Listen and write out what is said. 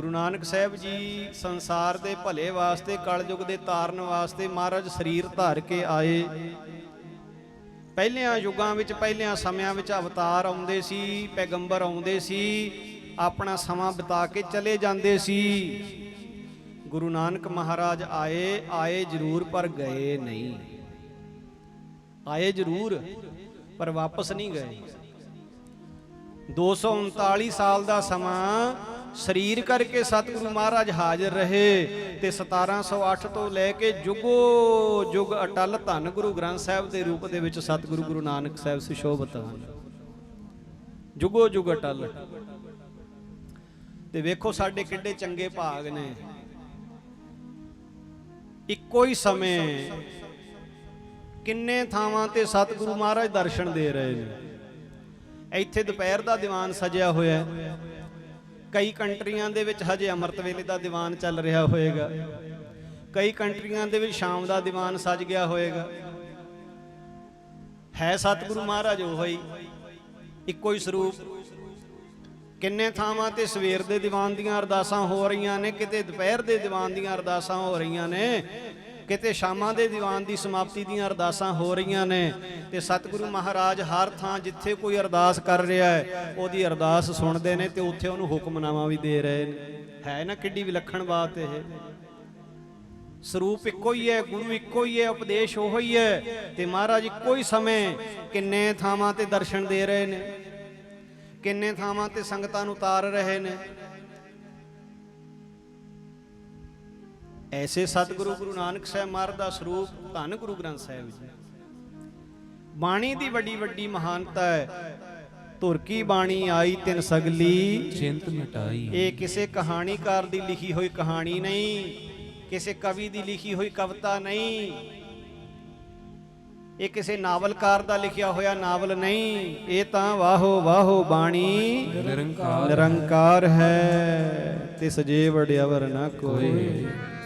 ਗੁਰੂ ਨਾਨਕ ਸਾਹਿਬ ਜੀ ਸੰਸਾਰ ਦੇ ਭਲੇ ਵਾਸਤੇ, ਕਲਯੁਗ ਦੇ ਤਾਰਨ ਵਾਸਤੇ ਮਹਾਰਾਜ ਸਰੀਰ ਧਾਰ ਕੇ ਆਏ। ਪਹਿਲਿਆਂ ਯੁੱਗਾਂ ਵਿੱਚ, ਪਹਿਲਿਆਂ ਸਮਿਆਂ ਵਿੱਚ ਅਵਤਾਰ ਆਉਂਦੇ ਸੀ, ਪੈਗੰਬਰ ਆਉਂਦੇ ਸੀ, ਆਪਣਾ ਸਮਾਂ ਬਿਤਾ ਕੇ ਚਲੇ ਜਾਂਦੇ ਸੀ। ਗੁਰੂ ਨਾਨਕ ਮਹਾਰਾਜ ਆਏ ਆਏ ਜ਼ਰੂਰ ਪਰ ਗਏ ਨਹੀਂ। ਆਏ ਜ਼ਰੂਰ, ਪਰ ਵਾਪਸ ਨਹੀਂ ਗਏ। 239 ਸਾਲ ਦਾ ਸਮਾਂ ਸਰੀਰ ਕਰਕੇ ਸਤਿਗੁਰੂ ਮਹਾਰਾਜ ਹਾਜ਼ਰ ਰਹੇ ਤੇ 1708 ਤੋਂ ਲੈ ਕੇ ਜੁਗੋ ਜੁਗ ਅਟਲ ਧੰਨ ਗੁਰੂ ਗ੍ਰੰਥ ਸਾਹਿਬ ਦੇ ਰੂਪ ਦੇ ਵਿੱਚ ਸਤਿਗੁਰੂ ਗੁਰੂ ਨਾਨਕ ਸਾਹਿਬ ਸੁਸ਼ੋਭਤ ਹਨ ਜੁਗੋ ਜੁਗ ਅਟਲ। ਤੇ ਵੇਖੋ ਸਾਡੇ ਕਿੱਡੇ ਚੰਗੇ ਭਾਗ ਨੇ। ਇੱਕੋ ਹੀ ਸਮੇਂ ਕਿੰਨੇ ਥਾਵਾਂ ਤੇ ਸਤਿਗੁਰੂ ਮਹਾਰਾਜ ਦਰਸ਼ਨ ਦੇ ਰਹੇ ਨੇ। ਇੱਥੇ ਦੁਪਹਿਰ ਦਾ ਦੀਵਾਨ ਸਜਿਆ ਹੋਇਆ ਹੈ। ਕਈ ਕੰਟਰੀਆਂ ਦੇ ਵਿੱਚ ਹਜੇ ਅੰਮ੍ਰਿਤ ਵੇਲੇ ਦਾ ਦੀਵਾਨ ਚੱਲ ਰਿਹਾ ਹੋਏਗਾ। ਕਈ ਕੰਟਰੀਆਂ ਦੇ ਵਿੱਚ ਸ਼ਾਮ ਦਾ ਦੀਵਾਨ ਸਜ ਗਿਆ ਹੋਏਗਾ। ਹੈ ਸਤਿਗੁਰੂ ਮਹਾਰਾਜ ਉਹ ਹੀ। ਇੱਕੋ ਹੀ ਸਰੂਪ। ਕਿੰਨੇ ਥਾਵਾਂ ਤੇ ਸਵੇਰ ਦੇ ਦੀਵਾਨ ਦੀਆਂ ਅਰਦਾਸਾਂ ਹੋ ਰਹੀਆਂ ਨੇ, ਕਿਤੇ ਦੁਪਹਿਰ ਦੇ ਦੀਵਾਨ ਦੀਆਂ ਅਰਦਾਸਾਂ ਹੋ ਰਹੀਆਂ ਨੇ ਕਿਤੇ ਸ਼ਾਮਾਂ ਦੇ ਦੀਵਾਨ ਦੀ ਸਮਾਪਤੀ ਦੀਆਂ ਅਰਦਾਸਾਂ ਹੋ ਰਹੀਆਂ ਨੇ ਤੇ ਸਤਿਗੁਰੂ ਮਹਾਰਾਜ ਹਰ ਥਾਂ ਜਿੱਥੇ ਕੋਈ ਅਰਦਾਸ ਕਰ ਰਿਹਾ ਹੈ, ਉਹਦੀ ਅਰਦਾਸ ਸੁਣਦੇ ਨੇ ਤੇ ਉੱਥੇ ਉਹਨੂੰ ਹੁਕਮਨਾਮਾ ਵੀ ਦੇ ਰਹੇ ਨੇ। ਹੈ ਨਾ ਕਿੱਡੀ ਵਿਲੱਖਣ ਬਾਤ ਇਹ। ਸਰੂਪ ਇੱਕੋ ਹੀ ਹੈ, ਗੁਰੂ ਇੱਕੋ ਹੀ ਹੈ, ਉਪਦੇਸ਼ ਉਹੋ ਹੀ ਹੈ ਤੇ ਮਹਾਰਾਜ ਇੱਕੋ ਹੀ ਸਮੇਂ ਕਿੰਨੇ ਥਾਵਾਂ ਤੇ ਦਰਸ਼ਨ ਦੇ ਰਹੇ ਨੇ, ਕਿੰਨੇ ਥਾਵਾਂ ਤੇ ਸੰਗਤਾਂ ਨੂੰ ਉਤਾਰ ਰਹੇ ਨੇ। ਐਸੇ ਸਤਿਗੁਰੂ ਗੁਰੂ ਨਾਨਕ ਸਾਹਿਬ ਮਹਾਰਾਜ ਦਾ ਸਰੂਪ ਧੰਨ ਗੁਰੂ ਗ੍ਰੰਥ ਸਾਹਿਬ ਜੀ। ਬਾਣੀ ਦੀ ਵੱਡੀ ਵੱਡੀ ਮਹਾਨਤਾ ਹੈ। ਧੁਰ ਕੀ ਬਾਣੀ ਆਈ ਤਿਨ ਸਗਲੀ ਚਿੰਤ ਮਿਟਾਈ। ਇਹ ਕਿਸੇ ਕਹਾਣੀਕਾਰ ਦੀ ਲਿਖੀ ਹੋਈ ਕਹਾਣੀ ਨਹੀਂ ਕਿਸੇ ਕਵੀ ਦੀ ਲਿਖੀ ਹੋਈ ਕਵਿਤਾ ਨਹੀਂ ਇਹ ਕਿਸੇ ਨਾਵਲਕਾਰ ਦਾ ਲਿਖਿਆ ਹੋਇਆ ਨਾਵਲ ਨਹੀਂ ਇਹ ਤਾਂ ਵਾਹੋ ਵਾਹੋ ਬਾਣੀ ਨਿਰੰਕਾਰ ਨਿਰੰਕਾਰ ਹੈ ਤਿਸ ਜੇ ਵਡਿਆਵਰ ਨਾ ਕੋਈ।